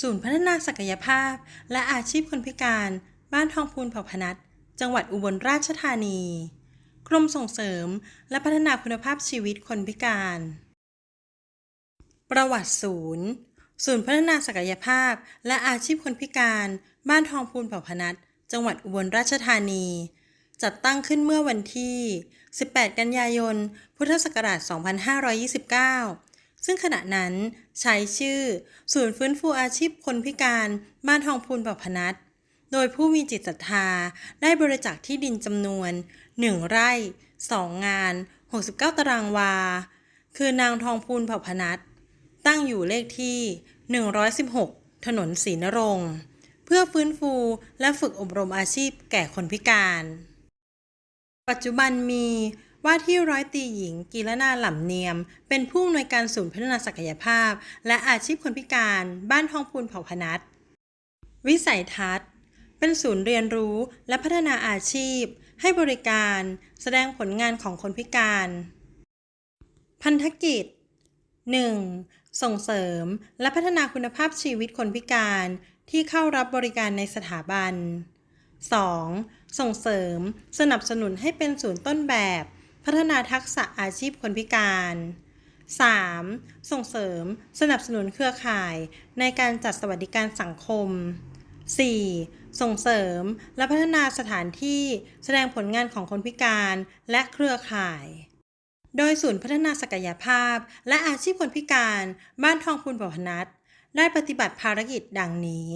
ศูนย์พัฒนาศักยภาพ และอาชีพคนพิการ บ้านทองพูนเผ่าพนัสจังหวัดอุบลราชธานี กรมส่งเสริม และพัฒนาคุณภาพชีวิตคนพิการ ประวัติศูนย์ ศูนย์พัฒนาศักยภาพ และอาชีพคนพิการ บ้านทองพูนเผ่าพนัสจังหวัดอุบลราชธานี จัดตั้งขึ้นเมื่อวันที่ 18 กันยายน พุทธศักราช 2529 ซึ่งขณะนั้นใช้ชื่อ ศูนย์ฟื้นฟูอาชีพคนพิการ บ้านทองพูนเผ่าพนัสโดยผู้มีจิตศรัทธาได้บริจาคที่ดินจำนวน 1 ไร่ 2 งาน 69 ตารางวา คือนางทองพูนเผ่าพนัสตั้งอยู่เลขที่ 116 ถนนศรีนรงค์เพื่อฟื้นฟูและฝึกอบรมอาชีพแก่คนพิการ ปัจจุบันมี ว่าที่ร้อยตีหญิงกีรนาหล่ำเนียม เป็นผู้อำนวยการศูนย์พัฒนาศักยภาพ และอาชีพคนพิการบ้านทองพูนเผ่าพนัสวิสัยทัศน์ เป็นศูนย์เรียนรู้และพัฒนาอาชีพ ให้บริการ แสดงผลงานของคนพิการ พันธกิจ 1. ส่งเสริมและพัฒนาคุณภาพชีวิตคนพิการที่เข้ารับบริการในสถาบัน 2. ส่งเสริม สนับสนุนให้เป็นศูนย์ต้นแบบ พัฒนาทักษะอาชีพคนพิการ 3. ส่งเสริมสนับสนุนเครือข่ายในการจัดสวัสดิการสังคม 4. ส่งเสริมและพัฒนาสถานที่แสดงผลงานของคนพิการและเครือข่าย โดยศูนย์พัฒนาศักยภาพ และอาชีพคนพิการบ้านทองพูนเผ่าพนัสได้ปฏิบัติภารกิจดังนี้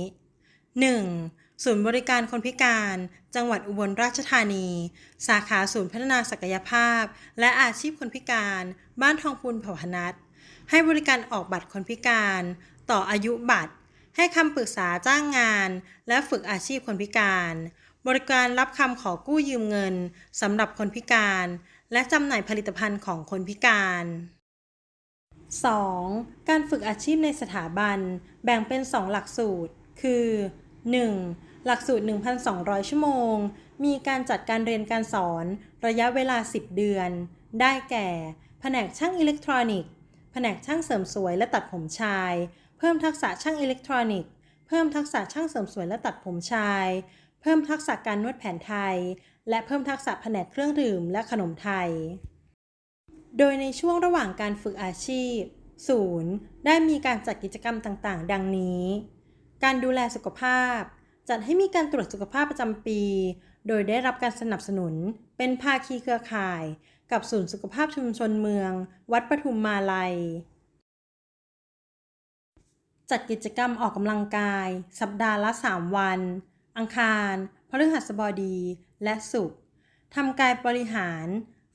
1. ศูนย์บริการคนพิการ จังหวัดอุบลราชธานี สาขาศูนย์พัฒนาศักยภาพ และอาชีพคนพิการ บ้านทองพูนเผ่าพนัสให้บริการออกบัตรคนพิการ ต่ออายุบัตร ให้คำปรึกษาจ้างงาน และฝึกอาชีพคนพิการ บริการรับคำขอกู้ยืมเงินสำหรับคนพิการ และจำหน่ายผลิตภัณฑ์ของคนพิการ 2. การฝึกอาชีพในสถาบัน แบ่งเป็น 2 หลักสูตร คือ 1. หลักสูตร 1,200 ชั่วโมง มีการจัดการเรียนการสอน ระยะเวลา 10 เดือน ได้แก่ แผนกช่างอิเล็กทรอนิกส์ แผนกช่างเสริมสวยและตัดผมชาย เพิ่มทักษะช่างอิเล็กทรอนิกส์ เพิ่มทักษะช่างเสริมสวยและตัดผมชาย เพิ่มทักษะการนวดแผนไทย และเพิ่มทักษะแผนกเครื่องดื่มและขนมไทย โดยในช่วงระหว่างการฝึกอาชีพ ศูนย์ได้มีการจัดกิจกรรมต่างๆ ดังนี้ การดูแลสุขภาพ จัดให้มีการตรวจสุขภาพประจำปี โดยได้รับการสนับสนุน เป็นภาคีเครือข่าย กับศูนย์สุขภาพชุมชนเมือง วัดปทุมมาลัย จัดกิจกรรมออกกำลังกาย สัปดาห์ละ 3 วัน อังคาร พฤหัสบดี และศุกร์ทำกายบริหาร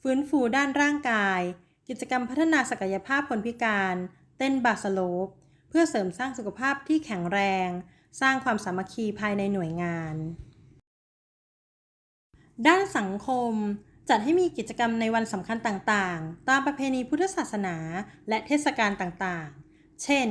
ฟื้นฟูด้านร่างกาย กิจกรรมพัฒนาศักยภาพคนพิการ เต้นบาสโลป เพื่อเสริมสร้างสุขภาพที่แข็งแรง สร้างความสามัคคีภายในหน่วยงาน ด้านสังคมจัดให้มีกิจกรรมในวันสำคัญต่างๆ ตามประเพณีพุทธศาสนา และเทศกาลต่างๆ เช่น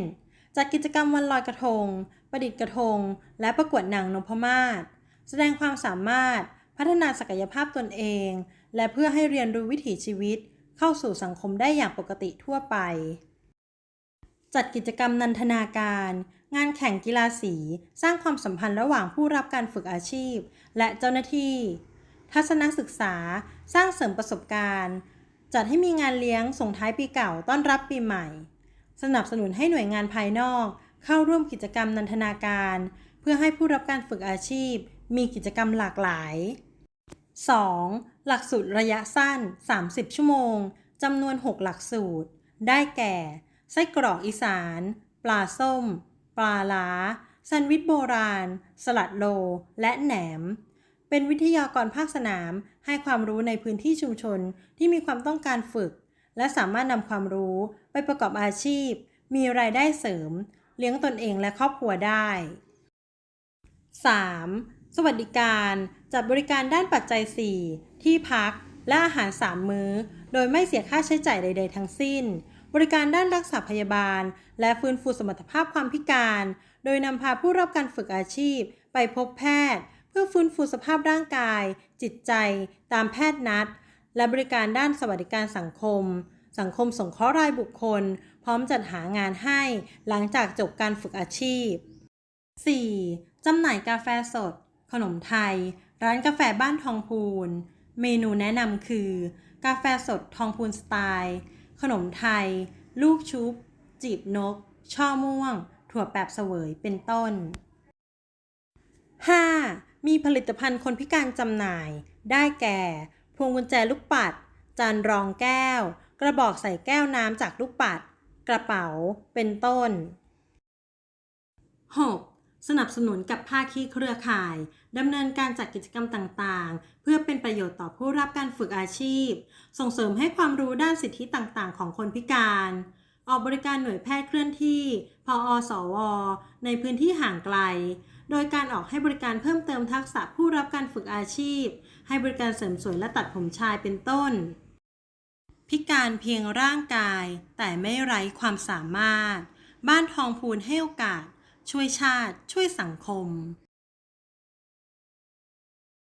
จัดกิจกรรมวันลอยกระทง ประดิษฐ์กระทง และประกวดนางนพมาศ แสดงความสามารถ พัฒนาศักยภาพตนเอง และเพื่อให้เรียนรู้วิถีชีวิต เข้าสู่สังคมได้อย่างปกติทั่วไป จัดกิจกรรมนันทนาการ งานแข่งกีฬาสี สร้างความสัมพันธ์ระหว่างผู้รับการฝึกอาชีพ และเจ้าหน้าที่ ทัศนศึกษา สร้างเสริมประสบการณ์ จัดให้มีงานเลี้ยงส่งท้ายปีเก่าต้อนรับปีใหม่ สนับสนุนให้หน่วยงานภายนอก เข้าร่วมกิจกรรมนันทนาการ เพื่อให้ผู้รับการฝึกอาชีพ มีกิจกรรมหลากหลาย 2. หลักสูตรระยะสั้น 30 ชั่วโมงจำนวน 6 หลักสูตร ได้แก่ ไส้กรอกอีสาน ปลาส้ม ปลาล้าแซนด์วิชโบราณ สลัดโล และแหนม เป็นวิทยากรภาคสนามให้ความรู้ในพื้นที่ชุมชนที่มีความต้องการฝึก และสามารถนำความรู้ไปประกอบอาชีพ มีรายได้เสริม เลี้ยงตนเองและครอบครัวได้ 3. สวัสดิการ จัดบริการด้านปัจจัย 4 ที่พัก และอาหาร 3 มื้อ โดยไม่เสียค่าใช้จ่ายใด ๆ ทั้งสิ้น บริการด้านรักษาพยาบาล และฟื้นฟูสมรรถภาพความพิการ โดยนำพาผู้รับการฝึกอาชีพ ไปพบแพทย์ เพื่อฟื้นฟูสภาพร่างกาย จิตใจ ตามแพทย์นัด และบริการด้านสวัสดิการสังคม สังคมสงเคราะห์รายบุคคล พร้อมจัดหางานให้ หลังจากจบการฝึกอาชีพ 4. จำหน่ายกาแฟสด ขนมไทย ร้านกาแฟบ้านทองพูน เมนูแนะนำคือ กาแฟสดทองพูนสไตล์ ขนมไทย ลูกชุบ จีบนก ช่อม่วง ถั่วแปบเสวยเป็นต้น 5. มีผลิตภัณฑ์คนพิการจำหน่าย ได้แก่ พวงกุญแจลูกปัด จานรองแก้ว กระบอกใส่แก้วน้ำจากลูกปัด กระเป๋า เป็นต้น 6. สนับสนุนกับภาคีเครือข่ายดำเนินการจัดกิจกรรมต่างๆ เพื่อเป็นประโยชน์ต่อผู้รับการฝึกอาชีพ ส่งเสริมให้ความรู้ด้านสิทธิต่างๆ ของคนพิการ ออกบริการหน่วยแพทย์เคลื่อนที่ พออสว ในพื้นที่ห่างไกล โดยการออกให้บริการเพิ่มเติมทักษะผู้รับการฝึกอาชีพ ให้บริการเสริมสวยและตัดผมชายเป็นต้น พิการเพียงร่างกายแต่ไม่ไร้ความสามารถ บ้านทองพูนให้โอกาส ช่วยชาติ ช่วยสังคม